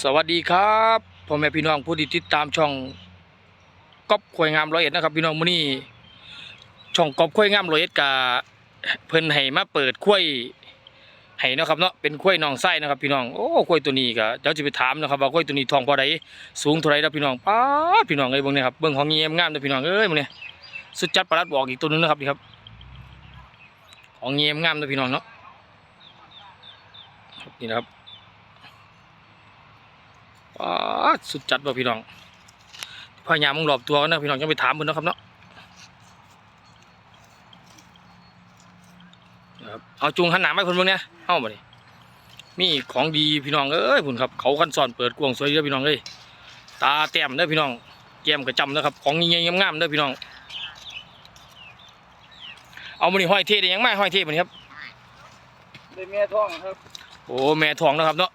สวัสดีครับพ่อแม่พี่น้องผู้ที่ติดตามช่องก๊อปควยงามร้อยเอ็ดนะครับ พี่น้องมื้อนี้ช่องก๊อปควยงามร้อยเอ็ดกะเพิ่นให้มาเปิดควยให้นะครับเนาะเป็นควยน้องไส้นะครับ พี่น้องโอ้ควยตัวนี้ก็เดี๋ยวจะไปถามนะครับว่าควยตัวนี้ทองพอใดสูงเท่าไร่ครับพี่น้องป๊าพี่น้องเอ้ยเบิ่งเนี่ยครับเบิ่งของเงียมงามเด้อพี่น้องเอ้ยมื้อนี้สุดจัดประหลัดบอกอีกตัวหนึงนะครับนี่ครับ ของเงียมงามเด้อพี่น้องเนาะนี่นะครับ ป๊าดสุดจัดบ่พี่น้องพยายามมึงหลบตัวกันนะพี่น้องจะไปถามมึงนะครับเนาะนะครับเอาจุงหันหนาไปพุ่นเบิ่งเนี่ยเอามาดิมีของดีพี่น้องเอ้ยพุ่นครับเขาคันสอนเปิดกวางสวยเด้อพี่น้องเอ้ยตาแต้มเด้อพี่น้องแก้มกระจำนะครับ ของใหญ่ๆงามๆเด้อพี่น้อง เอามานี่ห้อยเทได้ยังไงห้อยเทมันครับได้แม่ท้องครับ โอ้แม่ทองนะครับเนาะ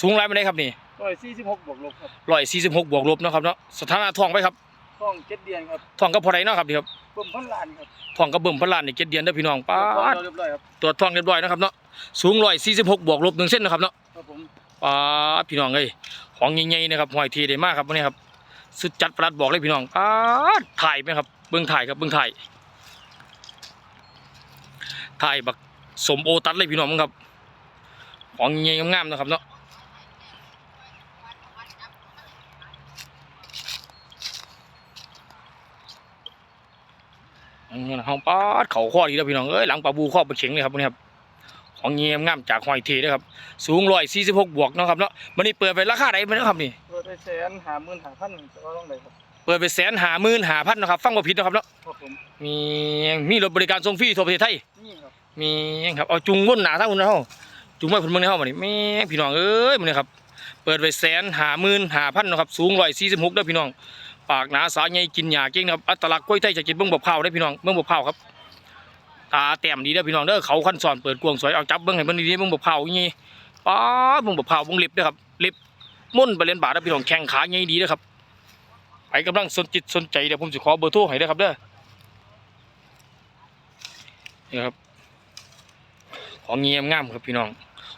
สูงไรไม่ได้ครับนี่ร้อยสี่สิบหกบวกลบครับร้อยสี่สิบหกบวกลบเนาะครับเนาะสถานะทองไปครับท้องเจ็ดเดือนครับทองก็พอได้เนาะครับนี่ครับเพิ่มพันล้านครับทองก็เบิ่มพนลานนี่เจ็ดเดือนเด้อพี่น้องป้าท้องดเราเรียบร้อยครับตรวจทองเรียบร้อยนะครับเนาะสูงร้อยสี่สิบหกบวกลบหนึ่งเส้นนะครับเนาะครับผมป้าดพี่น้องเอ้ยของใหญ่ๆนะครับหอยทีได้มากครับวันนี้ครับสุดจัดประหลัดบอกเลยพี่น้องป้าดถ่ายไหมครับเบื้องถ่ายครับเบื้องถ่ายถ่ายบักสมโอตัดเลยพี่น้องมึงครับของใหญ่ๆงามๆนะครับเนาะอันนี้นะ ห้องป้าดเขาข้อดีแล้วพี่น้องเอ้ยหลังปลาบูข้อปลาเข็งเลยครับวันนี้ครับของเงียมงามจากหอยเทนะครับสูงร้อยสี่สิบหกบวกเนาะครับเนาะมันนี่เปิดไปราคาไหนมันนะครับนี่เปิดไปแสนหาหมื่นหาพันจะเอาต้องไหนครับเปิดไปแสนหาหมื่นหาพันนะครับฟังบ่ผิดนะครับเนาะครับผมมีมีรถบริการส่งฟรีทั่วประเทศไทยนี่ครับมีครับเอาจุงวนหนาทั้งคุณนะเฮาจุงไว้พุ่นเมืองในเฮามานี่แม่พี่น้องเอ้ยมันนี่ครับเปิดไปแสนหาหมื่นหาพันนะครับสูงร้อยสี่สิบหกเด้อพี่น้อง ปากหนาสาใหญ่กินหญ้าเก่งนะครับอัตลักษณ์กล้วยไทยจะกินเบิ่งบกเผาได้พี่น้องเบิ่งบกเผาครับตาแต้มดีเด้พี่น้องเด้อเขาคันสอนเปิดกวงสวยเอาจับเบิ่งให้เบิ่งดีๆเบิ่งบกเผาอย่างงี้ป๊าเบิ่งบกเผาเบิ่งเล็บด้อครับเล็บมุ่นไปเรียนบาทเด้พี่น้องแข้งขาใหญ่ดีเด้ครับไปกำลังสนจิตสนใจเดี๋ยวผมสิขอเบอร์โทรให้เด้ครับเด้อนี่ครับของเงียมงามครับพี่น้อง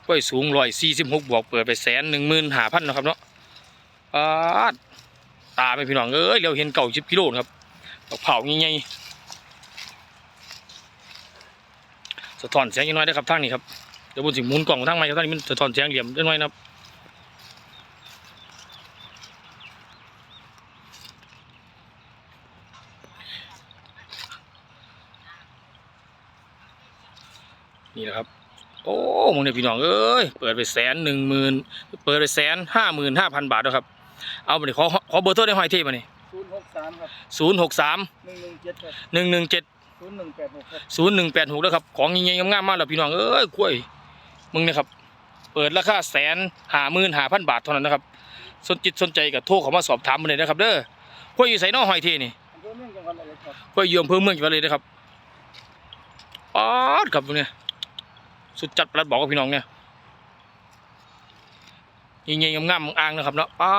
กล้วยสูงร้อยสี่สิบหกบวกเปิดไปแสนหนึ่งหมื่นห้าพันนะครับเนาะปา ตาไปพี่น้องเอ้ยเราเห็นเก่าชิบกิโลนครับดอกเผาใหญ่ๆสะท้อนแสงยังน้อยได้ครับทางนี้ครับเดี๋ยวบนสิหมุนกล่องทางไม้ครับทางนี้มันสะท้อนแสงเหลี่ยมได้น้อยนะครับนี่นะครับ โอ้มึงเนี่ยพี่น้องเอ้ย เปิดไปแสนหนึ่งหมื่นเปิดไปแสนห้าหมื่นห้าพันบาทแล้วครับ เอาไปดิขอขอเบอร์โทรได้หอยเทมานี่ศูนย์หกสามครับศูนย์หกสามหนึ่งหนึ่งเจ็ดครับหนึ่งหนึ่งเจ็ดศูนย์หนึ่งแปดหกครับศูนย์หนึ่งแปดหกแล้วครับของเงี้ยงามๆมากแล้วพี่น้องเอ้ยกล้วยมึงเนี่ยครับ เปิดราคาแสนห้าหมื่นห้าพันบาทเท่านั้นนะครับสนจิตสนใจกับโทรเข้ามาสอบถามมาเลยนะครับเด้อกล้วยอยู่ใส่นอหอยเทนี่อำเภอเมืองจังหวัดระยองครับกล้วยอยู่อำเภอเมืองจังหวัดเลยนะครับป๊าดครับตรงเนี้ยสุดจัดประหลัดบอกกับพี่น้องเนี่ย ยิงยิงงามอ่างนะครับเนาะป๊า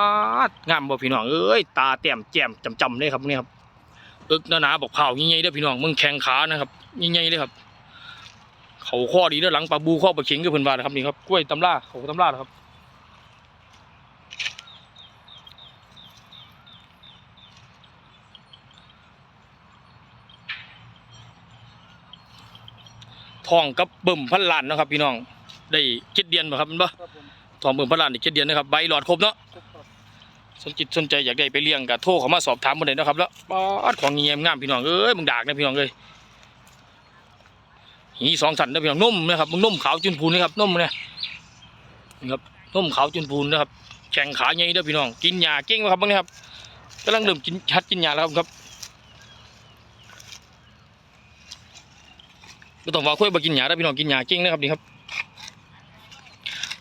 งามบ่พี่น้องเอ้ยตาแต้มแจ่มจำๆเลยครับเนี่ยครับอึกหนาๆบอกเผายิงๆเด้อพี่น้องมึงแข่งขานะครับยิงๆเลยครับ เขาข้อดีเด้อหลังปลาบูข้อปลาเข็งก็เพิ่นว่านะครับนี่ครับกล้วยตำล่าเขาตำล่านะครับทองกับเบิ่มพันล้านนะครับ พี่น้องได้เจ็ดเดือนบ่ครับมันบ่ครับผม ทองเบิ่มพันล้านได้เจ็ดเดือนนะครับใบหลอดครบเนาะครับครับสนจิตสนใจอยากได้ไปเลี้ยงกับโทรเขามาสอบถามมาเลยนะครับ แล้วป๊าดของเงียมงามพี่น้องเอ้ยมึงดากนะพี่น้องเอ้ยหีสองสันนะพี่น้องนุ่มนะครับมึงนุ่มขาวจุนพูนนะครับนุ่มเนี่ยนี่ครับนุ่มขาวจุนพูนนะครับแข่งขาใหญ่เด้อพี่น้องกินหญ้าเก่งไหมครับบางนี้ครับกำลังเริ่มกินชัดกินหญ้าแล้วครับไม่ต้องว่าคุยบ่กินหญ้าแล้วพี่น้องกินหญ้าเก่งนะครับนี่ครับ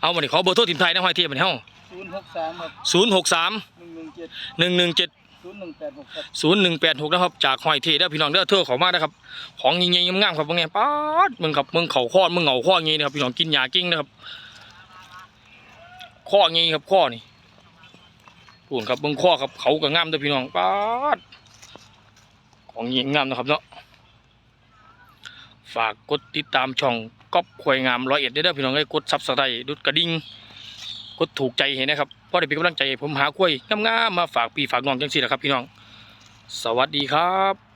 เอามาดิขอเบอร์โทรทีมไทยนะห้อยเทียบมาดิเฮาศูนย์หกสามครับศูนย์หกสามหนึ่งหนึ่งเจ็ดหนึ่งหนึ่งเจ็ดศูนย์หนึ่งแปดหกครับศูนย์หนึ่งแปดหกนะครับจากหอยเทได้อพี่น้องเด้อเทือกเขามานะครับของยิงๆงามๆครับพวกนี้ป๊าดมึงครับมึงเข่าข้อมึงเหงาข้องี้นะครับพี่น้องกินหญ้ากิ้งนะครับข้องี้ครับข้อนี่พูนครับมึงข้อครับเขาก็งามเด้อพี่น้องป๊าดของยิงงามนะครับเนาะ ฝากกดติดตามช่องก๊อปควยงามร้อยเอ็ดเด้อพี่น้องให้กดซับสไครต์ดุดกระดิ่งกดถูกใจเห็นนะครับเพราะได้เป็นกำลังใจผมหากล้วยงามๆมาฝากพี่ฝากน้องจังซี่แหละครับพี่น้อง สวัสดีครับ